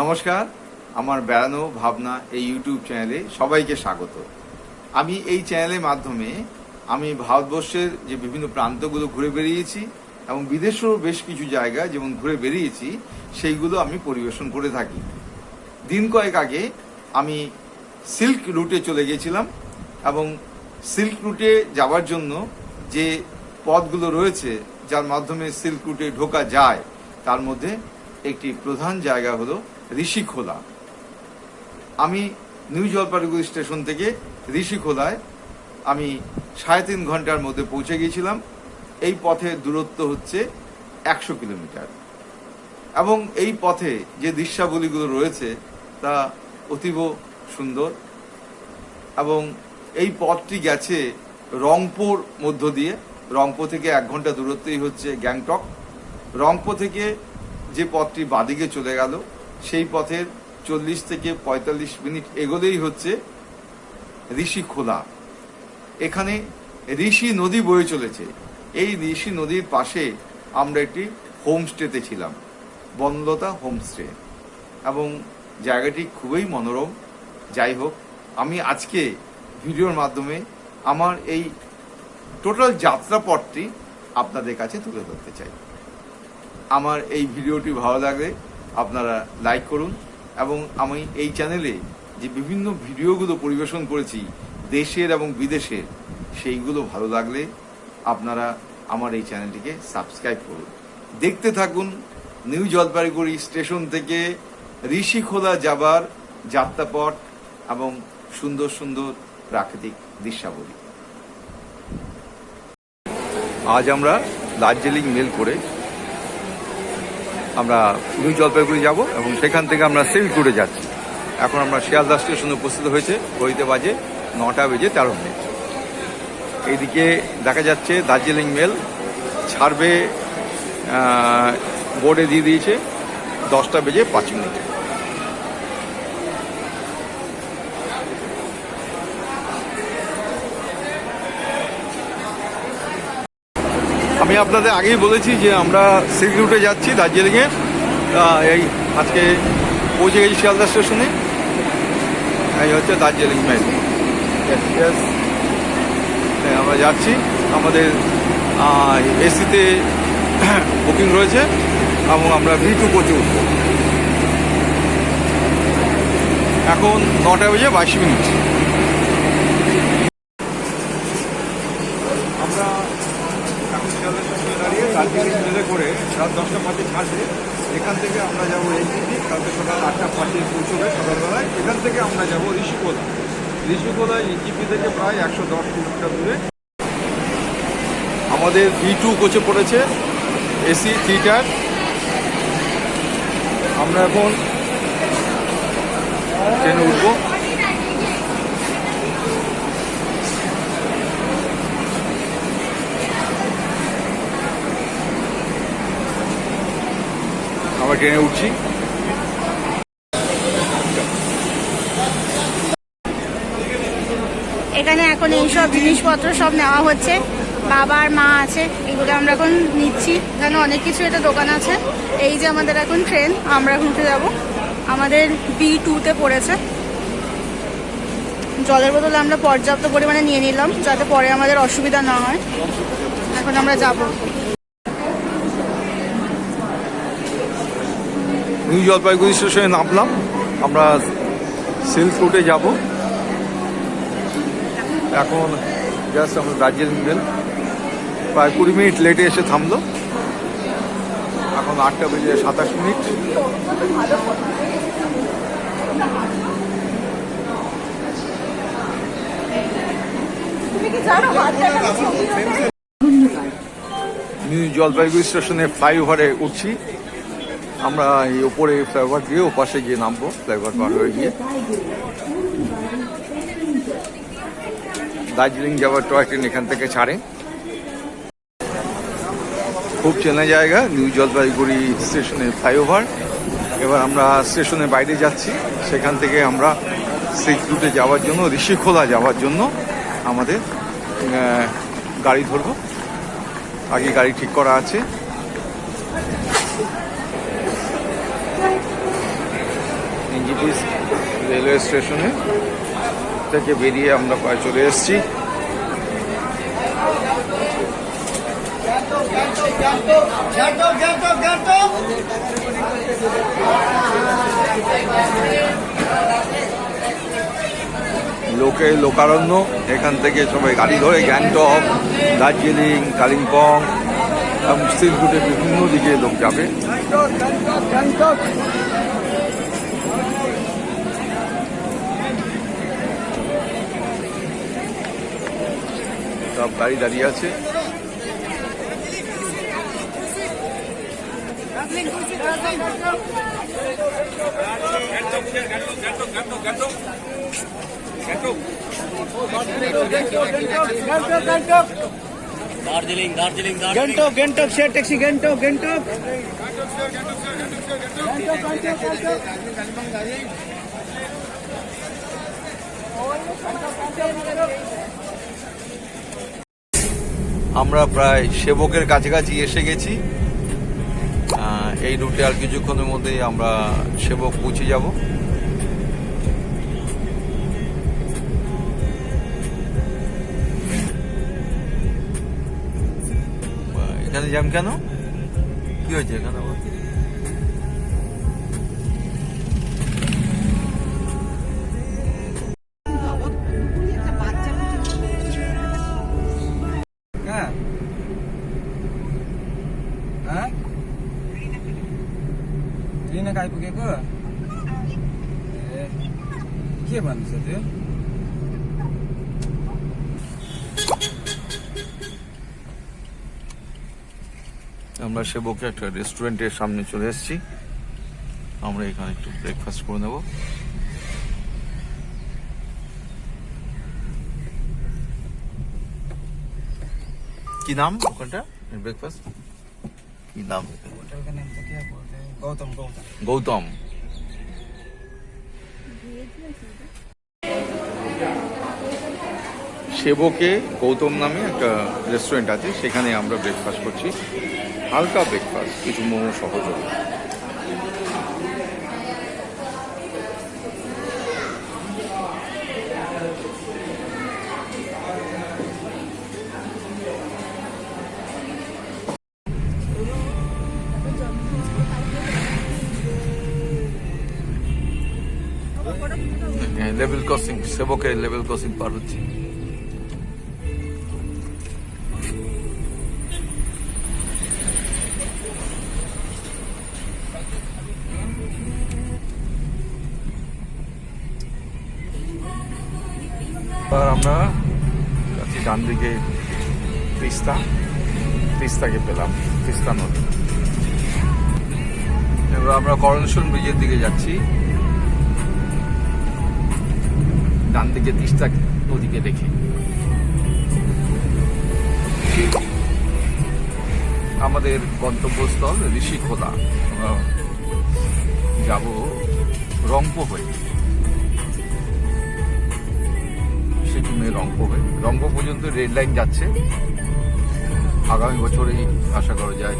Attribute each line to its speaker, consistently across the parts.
Speaker 1: নমস্কার, আমার বেড়ানো ভাবনা এই ইউটিউব চ্যানেলে সবাইকে স্বাগত। আমি এই চ্যানেলের মাধ্যমে আমি ভারতবর্ষের যে বিভিন্ন প্রান্তগুলো ঘুরে বেরিয়েছি এবং বিদেশেরও বেশ কিছু জায়গা যেমন ঘুরে বেরিয়েছি সেইগুলো আমি পরিবেশন করে থাকি। দিন কয়েক আগে আমি সিল্ক রুটে চলে গেছিলাম এবং সিল্ক রুটে যাওয়ার জন্য যে পথগুলো রয়েছে, যার মাধ্যমে সিল্ক রুটে ঢোকা যায়, তার মধ্যে একটি প্রধান জায়গা হলো ঋষিখোলা। আমি নিউ জলপাইগুড়ি স্টেশন থেকে ঋষিখোলায় আমি সাড়ে তিন ঘণ্টার মধ্যে পৌঁছে গিয়েছিলাম। এই পথের দূরত্ব হচ্ছে একশো কিলোমিটার। এবং এই পথে যে দৃশ্যাবলীগুলো রয়েছে, তা অতীব সুন্দর। এবং এই পথটি গেছে রংপুর মধ্য দিয়ে। রংপুর থেকে এক ঘণ্টা দূরত্বেই হচ্ছে গ্যাংটক। রংপুর থেকে যে পথটি বাদিকে চলে গেল সেই পথের চল্লিশ থেকে পঁয়তাল্লিশ মিনিট এগোলেই হচ্ছে ঋষিখোলা এখানে ঋষি নদী বয়ে চলেছে। এই ঋষি নদীর পাশে আমরা একটি হোমস্টেতে ছিলাম, বনলতা হোমস্টে। এবং জায়গাটি খুবই মনোরম। যাই হোক, আমি আজকে ভিডিওর মাধ্যমে আমার এই টোটাল যাত্রাপথটি আপনাদের কাছে তুলে ধরতে চাই। আমার এই ভিডিওটি ভালো লাগলে আপনারা লাইক করুন এবং আমি এই চ্যানেলে যে বিভিন্ন ভিডিওগুলো পরিবেশন করেছি, দেশের এবং বিদেশের, সেইগুলো ভালো লাগলে আপনারা আমার এই চ্যানেলটিকে সাবস্ক্রাইব করুন। দেখতে থাকুন নিউ জলপাইগুড়ি স্টেশন থেকে ঋষিখোলা যাবার যাত্রাপথ এবং সুন্দর সুন্দর প্রাকৃতিক দৃশ্যাবলী। আজ আমরা দার্জিলিং মেল করে আমরা নিউ জলপাইগুড়ি যাব এবং সেখান থেকে আমরা সিল্ক রুটে যাচ্ছি। এখন আমরা শিয়ালদা স্টেশনে উপস্থিত হয়েছে, ঘড়িতে বাজে নটা বেজে তেরো মিনিট। এইদিকে দেখা যাচ্ছে দার্জিলিং মেল ছাড়বে বোর্ডে দিয়ে দিয়েছে দশটা বেজে পাঁচ মিনিটে। আমি আপনাদের আগেই বলেছি যে আমরা সিল্ক রুটে যাচ্ছি দার্জিলিংয়ে। এই আজকে পৌঁছে গেছি শিয়ালদা স্টেশনে। এই হচ্ছে দার্জিলিং মেল. হ্যাঁ, আমরা যাচ্ছি। আমাদের এসিতে বুকিং রয়েছে এবং আমরা ভি টু কোচে উঠব। এখন নটা বেজে বাইশ মিনিট আমরা এখন শিয়ালদা স্টেশনে দাঁড়িয়ে দার্জিলিং মেলে করে রাত দশটা পাঁচে ছাড়বে এখান থেকে আমরা যাব এনজিপি কালকে সকাল আটটা পাঁচে পৌঁছবে সকালবেলায়। এখান থেকে আমরা যাব ঋষিকোলা। ঋষিকোলা এনজিপি থেকে প্রায় একশো দশ কিলোমিটার দূরে। আমাদের ভি টু কোচে পড়েছে এসি থিয়েটার আমরা এখন ট্রেনে উঠবো। আমরা ট্রেনে উঠছি।
Speaker 2: এখানে এইসব জিনিসপত্র সব নেওয়া হচ্ছে। বাবার, মা আছে, এগুলো আমরা এখন নিচ্ছি। এখানে অনেক কিছু এটা দোকান আছে। এই যে আমাদের এখন ট্রেন, আমরা এখন উঠে যাব। আমাদের বি টুতে পড়েছে। জলের বোতল আমরা পর্যাপ্ত পরিমাণে নিয়ে নিলাম, যাতে পরে আমাদের অসুবিধা না হয়। এখন আমরা যাব।
Speaker 1: নিউ জলপাইগুড়ি স্টেশনে নামলাম। আমরা সিল্ক রুটে যাব। এখন জাস্ট আমরা দার্জিলিং মেল প্রায় কুড়ি মিনিট লেটে এসে থামলো। এখন আটটা বেজে সাতাশ মিনিট। নিউ জলপাইগুড়ি স্টেশনে ফ্লাইওভারে উঠছি। আমরা এই ওপরে ফ্লাইওভার দিয়ে ওপাশে গিয়ে নামবো ফ্লাইওভার পার হয়ে গিয়ে। দার্জিলিং যাওয়ার টয় ট্রেন এখান থেকে ছাড়ে। খুব চেনা জায়গা নিউ জলপাইগুড়ি স্টেশনে ফ্লাইওভার এবার আমরা স্টেশনের বাইরে যাচ্ছি। সেখান থেকে আমরা সিক রুটে যাওয়ার জন্য, ঋষিখোলা যাওয়ার জন্য আমাদের গাড়ি ধরবো। আগে গাড়ি ঠিক করা আছে। এনজিপি রেলওয়ে স্টেশনে থেকে বেরিয়ে আমরা প্রায় চলে এসেছি। লোকে লোকারণ্য, এখান থেকে সবাই গাড়ি ধরে গ্যাংটক, দার্জিলিং, কালিম্পং, এবং সিলগুটের বিভিন্ন দিকে লোক যাবে। সব গাড়ি দাঁড়িয়ে আছে।
Speaker 3: দার্জিলিং দার্জিলিং দার্জিলিং।
Speaker 4: গেন্টক গেন্টক শেয়ার ট্যাক্সি গেন্টক গেন্টক
Speaker 1: আমরা প্রায় সেবকের কাছাকাছি এসে গেছি। এই রুটে আর কিছুক্ষণের মধ্যেই আমরা সেবক পৌঁছে যাব। এখানে যাম কেন? কি হয়েছে এখানে?
Speaker 4: ट्रेन कहाँ आइपुगेको ए के भन्दैछ त्यो
Speaker 1: আমরা সেবকে একটা রেস্টুরেন্টের সামনে চলে এসেছি আমরা এখানে একটু ব্রেকফাস্ট করে নেব কি নাম ওখানটা ব্রেকফাস্ট নাম?
Speaker 4: গৌতম।
Speaker 1: গৌতম সেবকে গৌতম নামে একটা রেস্টুরেন্ট আছে, সেখানে আমরা ব্রেকফাস্ট করছি। হালকা ব্রেকফাস্ট কিছু মোমো সহযোগী। লেভেল ক্রসিং সেবকে লেভেল ক্রসিং পার হচ্ছে। এবার আমরা যাচ্ছি ডান দিকে তিস্তা। তিস্তাকে পেলাম, তিস্তা নদী। এবার আমরা করণেশ্বর ব্রিজের দিকে যাচ্ছি। ডান দিকে তিস্তা নদীকে দেখে। আমাদের গন্তব্যস্থল ঋষিখোলা যাব রংপো হয়ে। সিকিমে রংপো হয়ে। রংপো পর্যন্ত রেড লাইন যাচ্ছে। আগামী বছরেই আশা করা যায়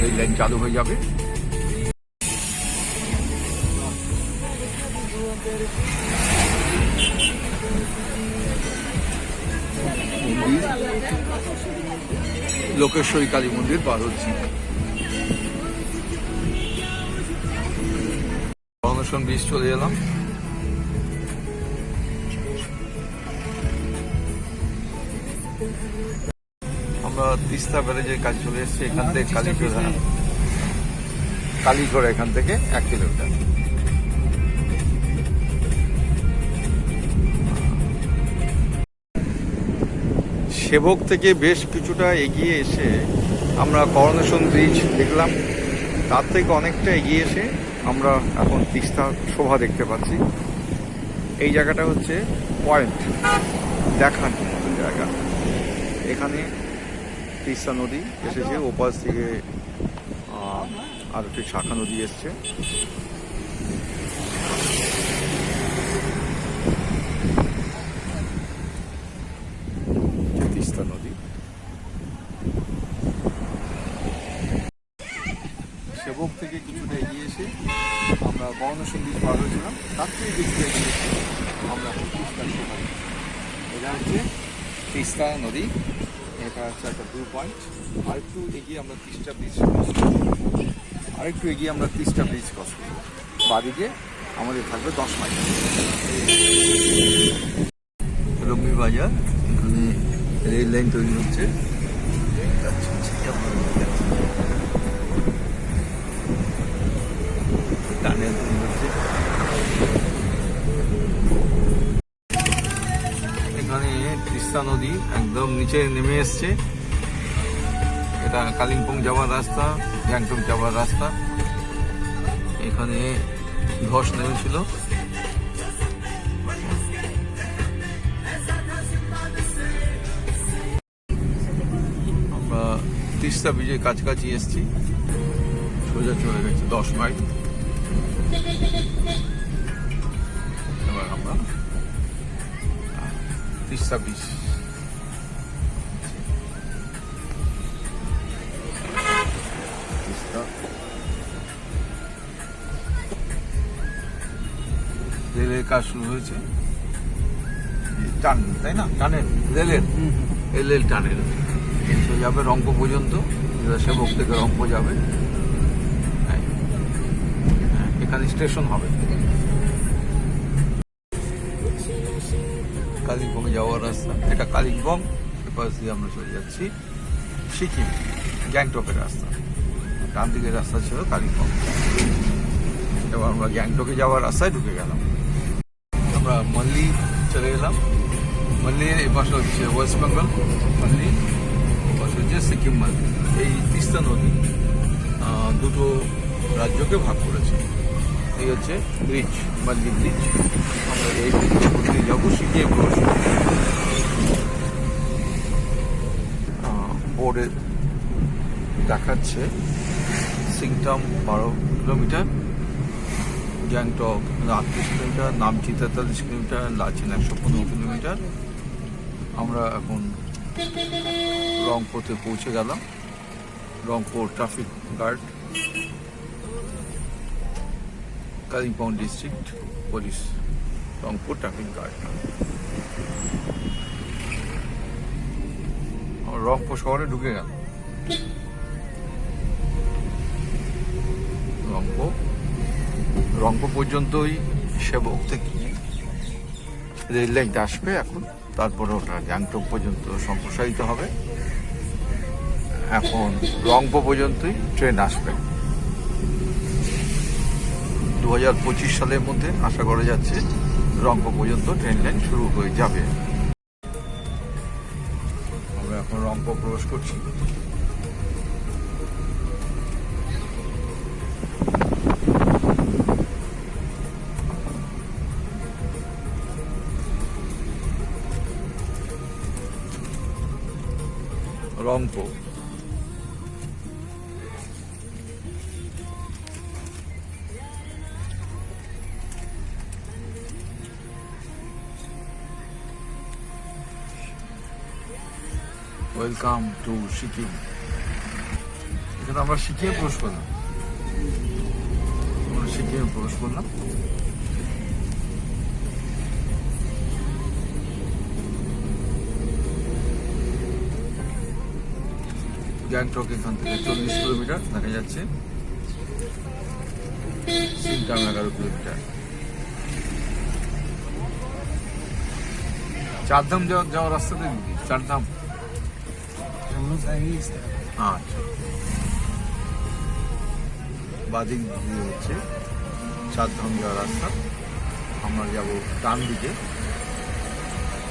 Speaker 1: রেল লাইন চালু হয়ে যাবে। লোকেশ্বরী কালী মন্দির পার হচ্ছি অনশন ব্রিজ চলে এলাম। আমরা তিস্তা ব্যারেজের কাজ চলে এসেছি এখান থেকে কালীচোর হ্যাঁ কালীচোর এখান থেকে এক কিলোমিটার। সেবক থেকে বেশ কিছুটা এগিয়ে এসে আমরা করোনেশন ব্রিজ দেখলাম। তার থেকে অনেকটা এগিয়ে এসে আমরা এখন তিস্তা শোভা দেখতে পাচ্ছি। এই জায়গাটা হচ্ছে পয়েন্ট দেখার মতো জায়গা। এখানে তিস্তা নদী এসেছে, ওপাশ থেকে আর একটি শাখা নদী এসছে তিস্তা নদী সেবক থেকে কিছুটা কিছুটা এগিয়ে এসে আমরা বর্ণসন বীজ পার হয়েছিলাম তার থেকে কিছুটা এগিয়ে এসে আমরা এখন তিস্তা নদী পাবো। এটা হচ্ছে তিস্তা নদী এটা হচ্ছে একটা ভিউ পয়েন্ট আরেকটু এগিয়ে আমরা ব্রিজ আরেকটু এগিয়ে আমরা তিস্তা ব্রিজ ক্রস করব। বাদিকে আমাদের থাকবে দশ মাইল। রম্মি বাজার এখানে রেল লাইন হচ্ছে। তৈরি হচ্ছে। এখানে তিস্তা নদী একদম নিচে নেমে এসছে। এটা কালিম্পং যাওয়ার রাস্তা, গ্যাংটক যাওয়ার রাস্তা। এখানে ধস নেমেছিল। আমরা তিস্তা ব্রিজের কাছাকাছি এসেছি। সোজা চলে গেছে দশ মাইল। এবার আমরা তিস্তা ব্রিজ। রেলের কাজ শুরু হয়েছে। টান তাই না? টানেল রেলের। রেলের টানেল সে যাবে রংপুর পর্যন্ত সেবক থেকে রংপুর যাবে। হ্যাঁ। হ্যাঁ, এখানে স্টেশন হবে। কালিম্পং যাওয়ার রাস্তা। এটা কালিম্পং এপাশ দিয়ে আমরা চলে যাচ্ছি সিকিম গ্যাংটকের রাস্তা। ডান দিকের রাস্তা ছিল কালিম্পং। এবার আমরা গ্যাংটকে যাওয়ার রাস্তায় ঢুকে গেলাম। মল্লি চলে গেলাম। মল্লি এই পাশে হচ্ছে ওয়েস্ট বেঙ্গল মল্লি। পাশে হচ্ছে সিকিম মল্লি। এই তিস্তা নদী দুটো রাজ্যকে ভাগ করেছে। এই হচ্ছে ব্রিজ মাল্লি ব্রিজ আমরা এই ব্রিজের মধ্যে যাব সিকিম বোর্ডে দেখাচ্ছে সিংটাম বারো কিলোমিটার। গ্যাংটক, আটত্রিশ কিলোমিটার নামচি তেতাল্লিশ কিলোমিটার, লাচিন একশো পনেরো কিলোমিটার। আমরা এখন রংপুরতে পৌঁছে গেলাম। Rangpur traffic guard, Kalimpong district police, Rangpur traffic guard. Rangpur শহরে ঢুকে গেল রংপুর রংপুর পর্যন্তই সেবক থেকে রেল লাইন আসবে এখন। তারপরে ওটা গ্যাংটক পর্যন্ত সম্প্রসারিত হবে। এখন রংপুর পর্যন্তই ট্রেন আসবে। দু হাজার পঁচিশ সালের মধ্যে আশা করা যাচ্ছে রংপুর পর্যন্ত ট্রেন লাইন শুরু হয়ে যাবে। আমরা এখন রংপুর প্রবেশ করছি। রংপুর ওয়েলকাম টু সিকিম এখানে আমরা সিকিমে প্রবেশ করলাম। আমরা সিকিমে প্রবেশ করলাম। গ্যাংটক এখান থেকে চল্লিশ কিলোমিটার দেখা যাচ্ছে। এগারো কিলোমিটার। চারধাম যাওয়ার যাওয়ার রাস্তাতে চারধাম। আচ্ছা। বাদিক দিয়ে হচ্ছে চারধাম যাওয়ার রাস্তা। আমরা যাব ডান দিকে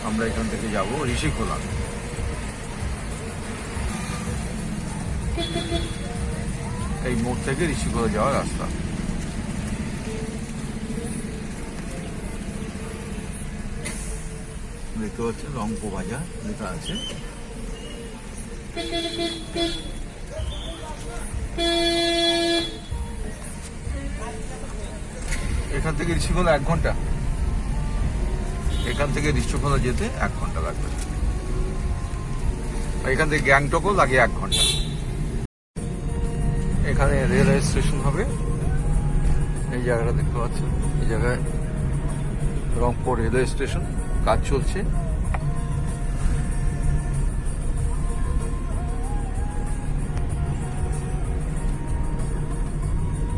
Speaker 1: আমরা এখান থেকে যাব ঋষিখোলা। এই মোড় থেকে ঋষিখোলা যাওয়ার রাস্তা। দেখতে পাচ্ছেন রংপো বাজার লেখা আছে। এখান থেকে ঋষিখোলা এক ঘণ্টা। এখান থেকে ঋষিখোলা যেতে এক ঘণ্টা লাগবে। এখান থেকে গ্যাংটকও লাগে এক ঘণ্টা। রেলওয়ে স্টেশন হবে। এই জায়গাটা দেখতে পাচ্ছেন। এই জায়গায় রংপুর রেলওয়ে স্টেশন, কাজ চলছে।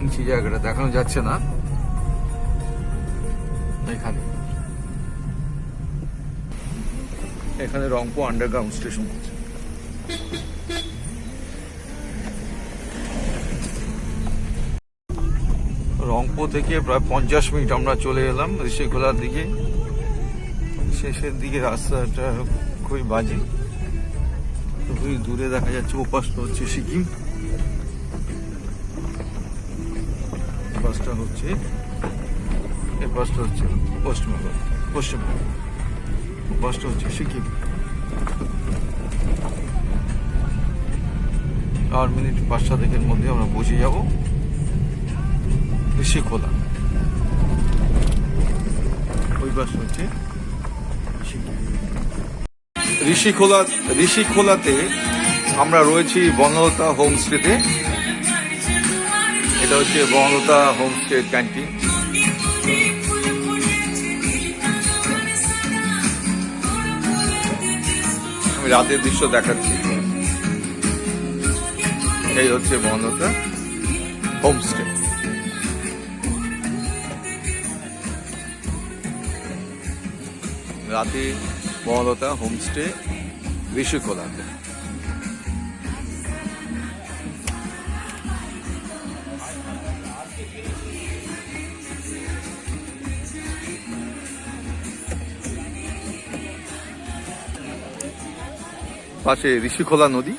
Speaker 1: নিচে জায়গাটা দেখানো যাচ্ছে না। এখানে। এখানে রংপুর আন্ডারগ্রাউন্ড স্টেশন আছে রংপুর থেকে প্রায় পঞ্চাশ মিনিট আমরা চলে এলাম ঋষিখোলার দিকে। শেষের দিকে রাস্তাটা খুবই বাজে। খুবই দূরে দেখা যাচ্ছে, ওপাশটা হচ্ছে সিকিম। পাশটা হচ্ছে এ পাশটা হচ্ছে পশ্চিমবঙ্গ পশ্চিমবঙ্গ। পাশটা হচ্ছে সিকিম। আর মিনিট পাঁচ সাতেকের মধ্যে আমরা পৌঁছে যাব। ঋষিখোলা ওই পাশটা হচ্ছে। ঋষিখোলা ঋষিখোলাতে আমরা রয়েছি বনলতা হোমস্টেতে। এটা হচ্ছে বনলতা হোমস্টে ক্যান্টিন। আমি রাতের দৃশ্য দেখাচ্ছি। এই হচ্ছে বনলতা হোমস্টে। রাতে বনলতা হোমস্টে ঋষিখোলাতে পাশে ঋষিখোলা নদী।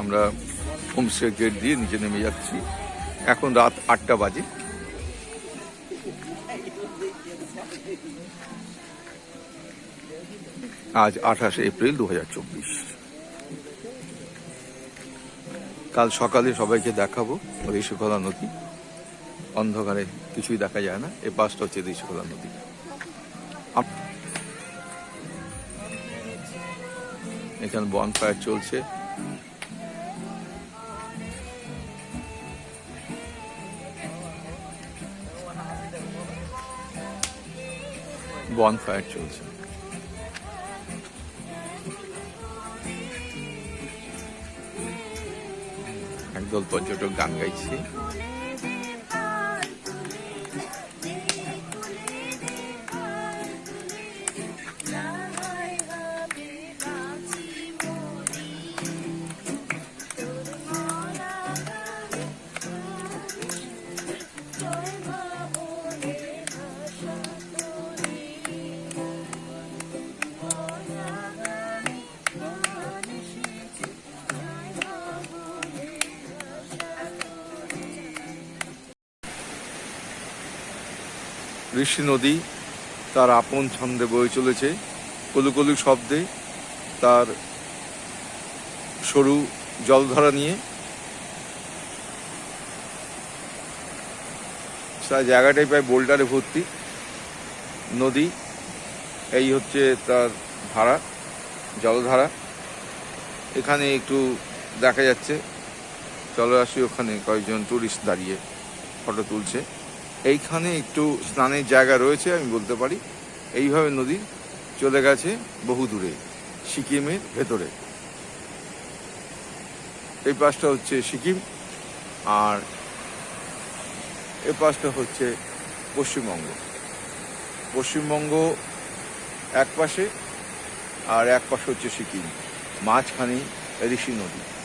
Speaker 1: আমরা হোমস্টে গেট দিয়ে নিচে নেমে যাচ্ছি। এখন রাত আটটা বাজে। আজ আঠাশে এপ্রিল দু হাজার চব্বিশ। কাল সকালে সবাইকে দেখাবো ঋষিখোলা নদী। অন্ধকারে কিছুই দেখা যায় না, এ পাশটা হচ্ছে ঋষিখোলা নদী। এখানে বনফায়ার চলছে। বনফায়ার চলছে। একদল পর্যটক গান গাইছে। ঋষি নদী, তার আপন ছন্দে বয়ে চলেছে। কলুকলু শব্দে তার সরু জলধারা নিয়ে। তার জায়গাটাই প্রায় বোল্ডারে ভর্তি নদী। এই হচ্ছে তার ধারা, জলধারা। এখানে একটু দেখা যাচ্ছে। জলরাশি ওখানে, কয়েকজন টুরিস্ট দাঁড়িয়ে ফটো তুলছে। এইখানে একটু স্নানের জায়গা রয়েছে, আমি বলতে পারি। এইভাবে নদী চলে গেছে বহু দূরে, সিকিমের ভেতরে। এই পাশটা হচ্ছে সিকিম, আর এ পাশটা হচ্ছে পশ্চিমবঙ্গ। পশ্চিমবঙ্গ এক পাশে, আর এক পাশে হচ্ছে সিকিম, মাঝখানে ঋষি নদী।